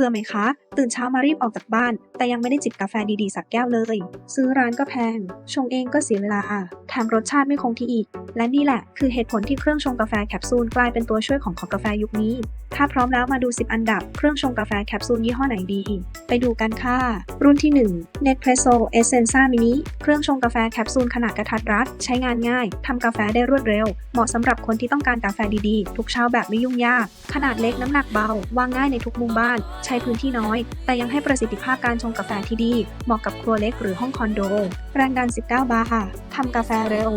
บื่อไหมคะ ตื่นเช้ามารีบออกจากบ้าน แต่ยังไม่ได้จิบกาแฟดีๆสักแก้วเลย ซื้อร้านก็แพง ชงเองก็เสียเวลาแถมรสชาติไม่คงที่อีก และนี่แหละ คือเหตุผลที่เครื่องชงกาแฟแคปซูลกลายเป็นตัวช่วยของของกาแฟยุคนี้ ถ้าพร้อมแล้วมาดู 10 อันดับ เครื่องชงกาแฟแคปซูลยี่ห้อไหนดี ไปดูกันค่ะ รุ่นที่1 Nespresso Essenza Mini เครื่องชงกาแฟแคปซูลขนาดกระทัดรัด ใช้งานง่ายทำกาแฟได้รวดเร็ว เหมาะสำหรับคนที่ต้องการกาแฟดีๆ ทุกเช้าแบบไม่ยุ่งยาก ขนาดเล็กน้ำหนักเบาวางง่ายในทุกมุมบ้านใช้พื้นที่น้อย แต่ยังให้ประสิทธิภาพการชงกาแฟที่ดี เหมาะกับครัวเล็กหรือห้องคอนโด แรงดัน 19 บาร์ทำกาแฟเร็ว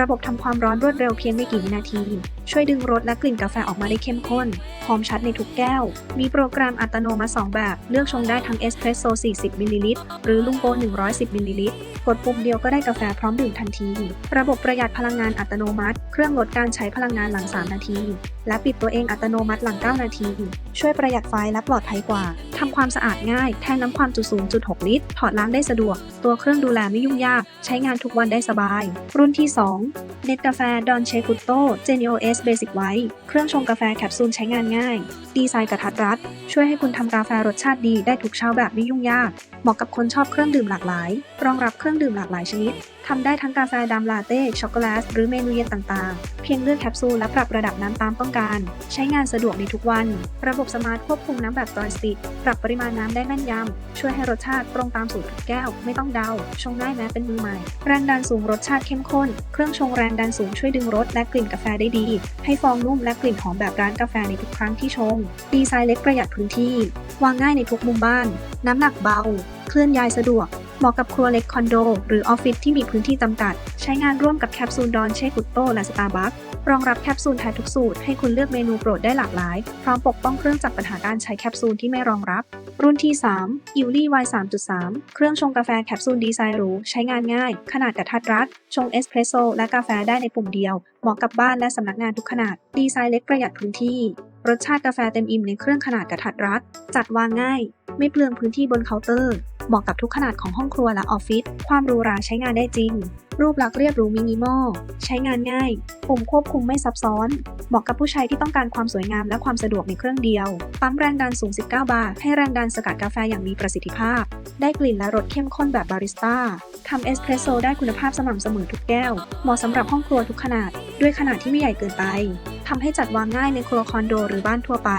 ระบบทำความร้อนรวดเร็วเพียงไม่กี่วินาที ช่วยดึงรสและกลิ่นกาแฟออกมาได้เข้มข้นหอมชัดในทุกแก้ว มีโปรแกรมอัตโนมัติ 2 แบบ เลือกชงได้ทั้งเอสเพรสโซ่40 มิลลิลิตร หรือลุงโก110 มิลลิลิตร กดปุ่มเดียวก็ได้กาแฟพร้อมดื่มทันที ระบบประหยัดพลังงานอัตโนมัติ เครื่องลดการใช้พลังงานหลัง 3 นาที และปิดตัวเองอัตโนมัติหลัง 9 นาที ช่วยประหยัดไฟและปลอดภัยกว่า ทำความสะอาดง่าย แทนน้ำความจุ0.6 ลิตร ถอดล้างได้สะดวก ตัวเครื่องดูแลไม่ยุ่งยาก ใช้งานทุกวันได้สบาย รุ่นที่ 2 เน็ตกาแฟดอนเชกุโตเจนิโอเอสเบสิกไวเครื่องชงกาแฟแคปซูลใช้งานง่าย ดีไซน์กระทัดรัด ช่วยให้คุณทำกาแฟรสชาติดีได้ทุกเช้าแบบไม่ยุ่งยาก เหมาะกับคนชอบเครื่องดื่มหลากหลาย รองรับเครื่องดื่มหลากหลายชนิด ทำได้ทั้งกาแฟดำลาเต้ ช็อกโกแลต หรือเมนูเย็นต่างๆ เพียงเลือกแคปซูลและปรับระดับน้ำตามต้องการ ใช้งานสะดวกในทุกวัน ระบบสมาร์ทควบคุมน้ำแบบจอยสติ๊ก ปรับปริมาณน้ำได้แม่นยำ ช่วยให้รสชาติตรงตามสูตรทุกแก้ว ไม่ต้องเดา ชงง่ายแม้เป็นมือใหม่ แรงดันสูงรสชาติเข้มข้น เครื่องชงแรงดันสูงช่วยดึงรสและกลิ่นกาแฟได้ดี ให้ฟองนุ่มและกลิ่นหอมแบบร้านกาแฟในทุกครั้งที่ชง ดีไซน์เล็กประหยัดพื้นที่ วางง่ายในทุกมุมบ้าน น้ำหนักเบา เคลื่อนย้ายสะดวก เหมาะกับครัวเล็กคอนโด หรือออฟฟิศที่มีพื้นที่จำกัด ใช้งานร่วมกับแคปซูลดอนเชกุตโตและสตาร์บัครองรับแคปซูลแทนทุกสูตรให้คุณเลือกเมนูโปรดได้หลากหลาย พร้อมปกป้องเครื่องจากปัญหาการใช้แคปซูลที่ไม่รองรับ รุ่นที่3 u l i Y 3.3 เครื่องชงกาแฟแคปซูลดีไซน์หรู ใช้งานง่าย ขนาดกระทัดรัด ชงเอสเพรสโซและกาแฟได้ในปุ่มเดียว เหมาะกับบ้านและสำนักงานทุกขนาด ดีไซน์เล็กประหยัดพื้นที่ รสชาติกาแฟเต็มอิ่มในเครื่องขนาดกระทัดรัด จัดวางง่าย ไม่เปลืองพื้นที่บนเคาน์เตอร์ เหมาะกับทุกขนาดของห้องครัวและออฟฟิศ ความรูราใช้งานได้จริง รูปลักษณ์เรียบหรูมินิมอล ใช้งานง่าย ปุ่มควบคุมไม่ซับซ้อน เหมาะกับผู้ใช้ที่ต้องการความสวยงามและความสะดวกในเครื่องเดียว ปั๊มแรงดันสูง 19 บาร์ ให้แรงดันสกัดกาแฟอย่างมีประสิทธิภาพ ได้กลิ่นและรสเข้มข้นแบบบาริสต้าทำเอสเพรสโซได้คุณภาพสม่ำเสมอทุกแก้ว เหมาะสำหรับห้องครัวทุกขนาด ด้วยขนาดที่ไม่ใหญ่เกินไปทำให้จัดวางง่ายในครัวคอนโดหรือบ้านทั่วไป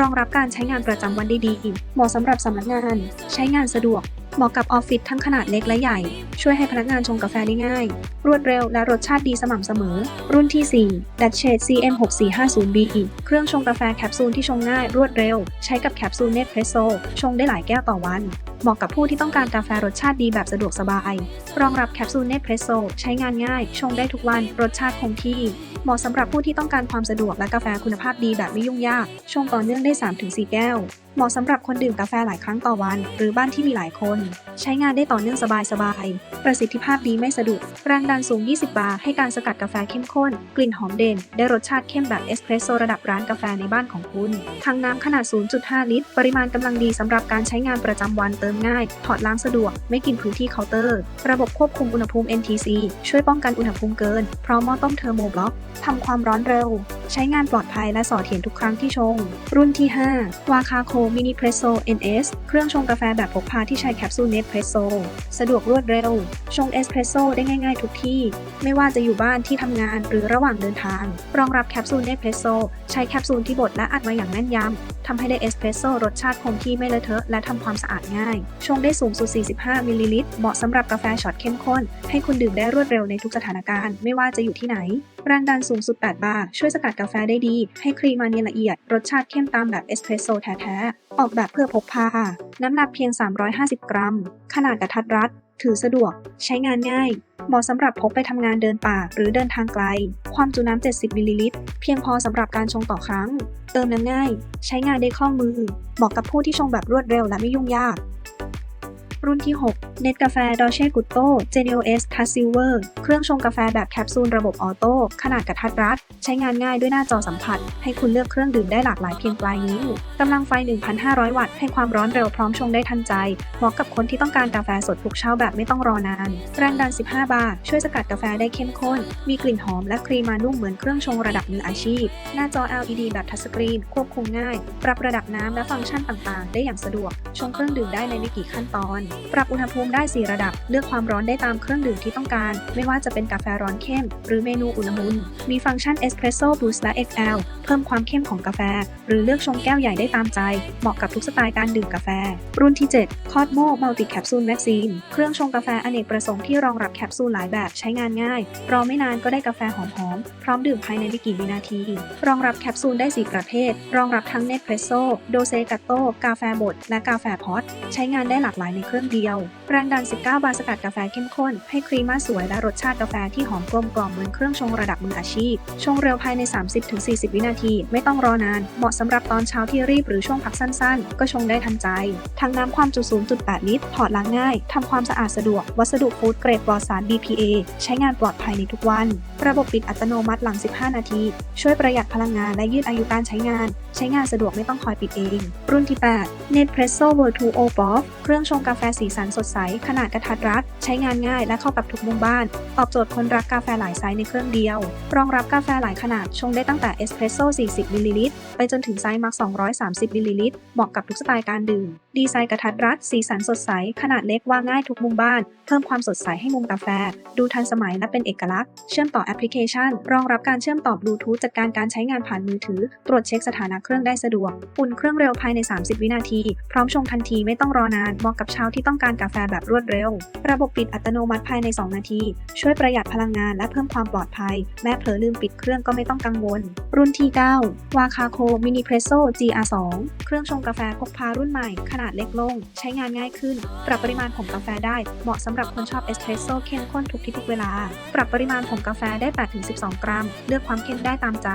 รองรับการใช้งานประจำวันได้ดีเหมาะสำหรับสำนักงาน ใช้งานสะดวก เหมาะกับออฟฟิศทั้งขนาดเล็กและใหญ่ ช่วยให้พนักงานชงกาแฟได้ง่าย รวดเร็วและรสชาติดีสม่ำเสมอ รุ่นที่ 4 d u t c h e CM 6450 BE เครื่องชงกาแฟแคปซูลที่ชงง่ายรวดเร็ว ใช้กับแคปซูลเนสเพรสโซชงได้หลายแก้วต่อวัน เหมาะกับผู้ที่ต้องการกาแฟรสชาติดีแบบสะดวกสบาย รองรับแคปซูลเนสเพรสโซใช้งานง่าย ชงได้ทุกวัน รสชาติคงที่ เหมาะสำหรับผู้ที่ต้องการความสะดวกและกาแฟคุณภาพดีแบบไม่ยุ่งยาก ชงต่อเนื่องได้ 3-4 แก้วเหมาะสำหรับคนดื่มกาแฟหลายครั้งต่อวัน หรือบ้านที่มีหลายคน ใช้งานได้ต่อเนื่องสบายๆ ประสิทธิภาพดีไม่สะดุด แรงดันสูง 20 บาร์ให้การสกัดกาแฟเข้มข้น กลิ่นหอมเด่น ได้รสชาติเข้มแบบเอสเพรสโซระดับร้านกาแฟในบ้านของคุณ ทั้งน้ำขนาด 0.5 ลิตร ปริมาณกำลังดีสำหรับการใช้งานประจำวันเติมง่าย ถอดล้างสะดวก ไม่กินพื้นที่เคาน์เตอร์ ระบบควบคุมอุณหภูมิ NTC ช่วยป้องกันอุณหภูมิเกิน พราะหม้อต้มเทอร์โมบล็อกทำความร้อนเร็ว ใช้งานปลอดภัยและสอดเถียนทุกครั้งที่ชง รุ่นที่ 5 วาคาโคมินิเพรสโซ NS เครื่องชงกาแฟแบบพกพาที่ใช้แคปซูลเนสเพรสโซ สะดวกรวดเร็ว ชงเอสเพรสโซได้ง่ายๆทุกที่ ไม่ว่าจะอยู่บ้านที่ทำงานหรือระหว่างเดินทาง รองรับแคปซูลเนสเพรสโซ ใช้แคปซูลที่บดและอัดมาอย่างแม่นยำทำให้ได้เอสเพรสโซรสชาติคงที่ไม่เลอะเทอะและทำความสะอาดง่าย ชงได้สูงสุด 45 มิลลิลิตร เหมาะสำหรับกาแฟช็อตเข้มข้น ให้คุณดื่มได้รวดเร็วในทุกสถานการณ์ ไม่ว่าจะอยู่ที่ไหน แรงดันสูงสุด 8 บาร์ ช่วยสกัดกาแฟได้ดี ให้ครีมมาเนียละเอียด รสชาติเข้มตามแบบเอสเพรสโซแท้ๆ ออกแบบเพื่อพกพา น้ำหนักเพียง 350 กรัม ขนาดกระทัดรัด ถือสะดวก ใช้งานง่าย เหมาะสำหรับพกไปทำงานเดินป่าหรือเดินทางไกล ความจุน้ำ 70 มิลลิลิตร เพียงพอสำหรับการชงต่อครั้ง เติมน้ำง่าย ใช้งานได้คล่องมือ เหมาะกับผู้ที่ชงแบบรวดเร็วและไม่ยุ่งยาก รุ่นที่ 6เน็ตกาแฟดอเช่กุตโต้เจเนโอเอสคัสซิลเวอร์เครื่องชงกาแฟแบบแคปซูลระบบออโต้ ขนาดกระทัดรัด ใช้งานง่ายด้วยหน้าจอสัมผัส ให้คุณเลือกเครื่องดื่มได้หลากหลายเพียงปลายนิ้ว กำลังไฟ 1,500 วัตต์ ให้ความร้อนเร็วพร้อมชงได้ทันใจ เหมาะกับคนที่ต้องการกาแฟสดทุกเช้าแบบไม่ต้องรอนาน แรงดัน 15 บาร์ ช่วยสกัดกาแฟได้เข้มข้น มีกลิ่นหอมและครีมมานุ่มเหมือนเครื่องชงระดับมืออาชีพ หน้าจอ LED แบบทัชสกรีน ควบคุมง่าย ปรับระดับน้ำและฟังก์ชันต่าง ๆ ได้อย่างสะดวก ชงเครื่องดื่มได้ในไม่กี่ขั้นตอน ปรับอุณหภูมิได้ 4 ระดับ เลือกความร้อนได้ตามเครื่องดื่มที่ต้องการ ไม่ว่าจะเป็นกาแฟร้อนเข้ม หรือเมนูอุณหภูมิมีฟังก์ชันเอสเพรสโซ่บูสต์และ XL เพิ่มความเข้มของกาแฟ หรือเลือกชงแก้วใหญ่ได้ตามใจ เหมาะกับทุกสไตล์การดื่มกาแฟ รุ่นที่7 Cosmo Multi Capsule Vaccine เครื่องชงกาแฟอเนกประสงค์ที่รองรับแคปซูลหลายแบบใช้งานง่าย รอไม่นานก็ได้กาแฟหอมๆ พร้อมดื่มภายในไม่กี่วินาที รองรับแคปซูลได้ 4 ประเภท รองรับทั้งเน p เพรสโซ่โดเซกัตโต้กาแฟบด และกาแฟพอตใช้งานได้หลากหลายในเครื่องเดียว แรงดัน 19 บาร์สกัดกาแฟเข้มข้น ให้ครีม่าสวยและรสชาติกาแฟที่หอมกลมกล่อมเหมือนเครื่องชงระดับมืออาชีพ ชงเร็วภายใน 30-40 วินาที ไม่ต้องรอนาน เหมาะสำหรับตอนเช้าที่รีบหรือช่วงพักสั้นๆ ก็ชงได้ทันใจ ทั้งน้ำความจุ 0.8 ลิตร ถอดล้างง่ายทำความสะอาดสะดวก วัสดุฟู้ดเกรดปลอดสาร BPA ใช้งานปลอดภัยในทุกวัน ระบบปิดอัตโนมัติหลัง 15 นาที ช่วยประหยัดพลังงานและยืดอายุการใช้งาน ใช้งานสะดวกไม่ต้องคอยปิดเอง รุ่นที่ 8 Nespresso Virtuo p o f เครื่องชงกาแฟสีสันสดใส ขนาดกระทัดรัด ใช้งานง่ายและเข้ากับทุกมุมบ้าน ตอบโจทย์คนรักกาแฟหลายไซส์ในเครื่องเดียว รองรับกาแฟหลายขนาด ชงได้ตั้งแต่เอสเพรสโซ่40มิลลิลิตรไปจนถึงไซส์มัก230มิลลิลิตรเหมาะกับทุกสไตล์การดื่มดีไซน์กระทัดรัด สีสันสดใส ขนาดเล็กว่าง่ายทุกมุมบ้าน เพิ่มความสดใสให้มุมกาแฟ ดูทันสมัยและเป็นเอกลักษณ์ เชื่อมต่อแอปพลิเคชัน รองรับการเชื่อมต่อบลูทูธจัดการการใช้งานผ่านมือถือ ตรวจเช็คสถานะเครื่องได้สะดวก อุ่นเครื่องเร็วภายใน 30 วินาที พร้อมชงทันทีไม่ต้องรอนาน เหมาะกับช้าที่ต้องการกาแฟแบบรวดเร็ว ระบบปิดอัตโนมัติภายใน 2 นาที ช่วยประหยัดพลังงานและเพิ่มความปลอดภัย แม้เผลอลืมปิดเครื่องก็ไม่ต้องกังวล รุ่นที่ 9 วาคาโคมินิเพรสโซ GR2 เครื่องชงกาแฟพกพารุ่นใหม่ขนาดเล็กลง ใช้งานง่ายขึ้น ปรับปริมาณผงกาแฟได้เหมาะสำหรับคนชอบเอสเ e รสโซ่เข้มข้นทุกที่ทุกเวลา ปรับปริมาณผงกาแฟได้ 8-12 กรัม เลือกความเข้มได้ตามใจ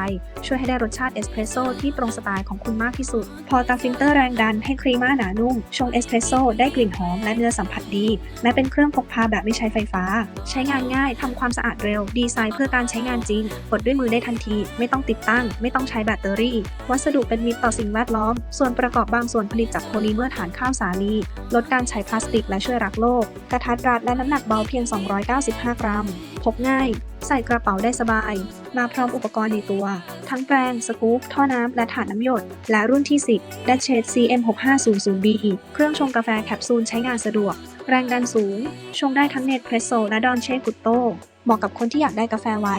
ช่วยให้ได้รสชาติเอสเพรสโซ่ที่ตรงสไตล์ของคุณมากที่สุด พอตาฟิลเตอร์แรงดันให้ครีม่าหนานุ่ม ชงเอสเพรสโซ่ได้กลิ่นหอมและเนื้อสัมผัสดีแม้เป็นเครื่องพกพาแบบไม่ใช้ไฟฟ้า ใช้งานง่ายทำความสะอาดเร็ว ดีไซน์เพื่อการใช้งานจริง กดด้วยมือได้ทันที ไม่ต้องติดตั้ง ไม่ต้องใช้แบตเตอรี่ วัสดุเป็นมิตรต่อสิ่งแวดล้อม ส่วนประกอบบางส่วนผลิตจากโพลีเมอร์ฐานข้าวสาลี ลดการใช้พลาสติกและช่วยรักโลก กระทัดรัดและน้ำหนักเบาเพียง 295 กรัม พกง่าย ใส่กระเป๋าได้สบาย มาพร้อมอุปกรณ์ในตัว ทั้งแปรงสกู๊ป ท่อน้ำ และถาดน้ำหยด และรุ่นที่ 10 d a c h e t CM6500B เครื่องชงกาแฟแคปซูลใช้งานสะดวก แรงดันสูง ชงได้ทั้งเนตเพรสโซและดอนเช่กุตโตเหมาะกับคนที่อยากได้กาแฟไว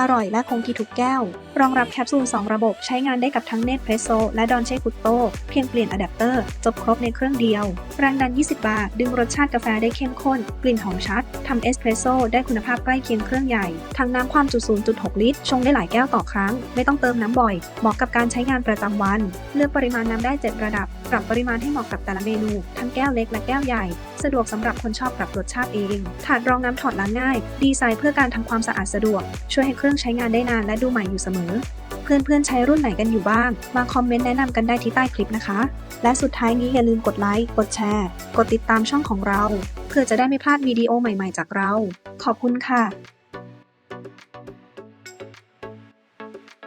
อร่อยและคงที่ทุกแก้ว รองรับแคปซูล 2 ระบบใช้งานได้กับทั้งเนตเพรสโซและดอนเช่กุตโตเพียงเปลี่ยนอะแดปเตอร์ จบครบในเครื่องเดียว แรงดัน 20 บาทดึงรสชาติกาแฟได้เข้มข้น กลิ่นหอมชัด ทำเอสเพรสโซได้คุณภาพใกล้เคียงเครื่องใหญ่ ทั้งน้ำความจุ 0.6 ลิตร ชงได้หลายแก้วต่อครั้ง ไม่ต้องเติมน้ำบ่อย เหมาะกับการใช้งานประจำวัน เลือกปริมาณน้ำได้ 7 ระดับ ปรับปริมาณให้เหมาะกับแต่ละเมนู ทั้งแก้วเล็กและแก้วใหญ่ สะดวกสำหรับคนชอบปรับรสชาติเอง ถาดรองน้ำถอดล้างง่าย ดีไซน์เพื่อการทำความสะอาดสะดวก ช่วยให้เครื่องใช้งานได้นานและดูใหม่อยู่เสมอ เพื่อนๆใช้รุ่นไหนกันอยู่บ้าง มาคอมเมนต์แนะนำกันได้ที่ใต้คลิปนะคะ และสุดท้ายนี้อย่าลืมกดไลค์ กดแชร์ กดติดตามช่องของเรา เพื่อจะได้ไม่พลาดวิดีโอใหม่ๆจากเรา ขอบคุณค่ะ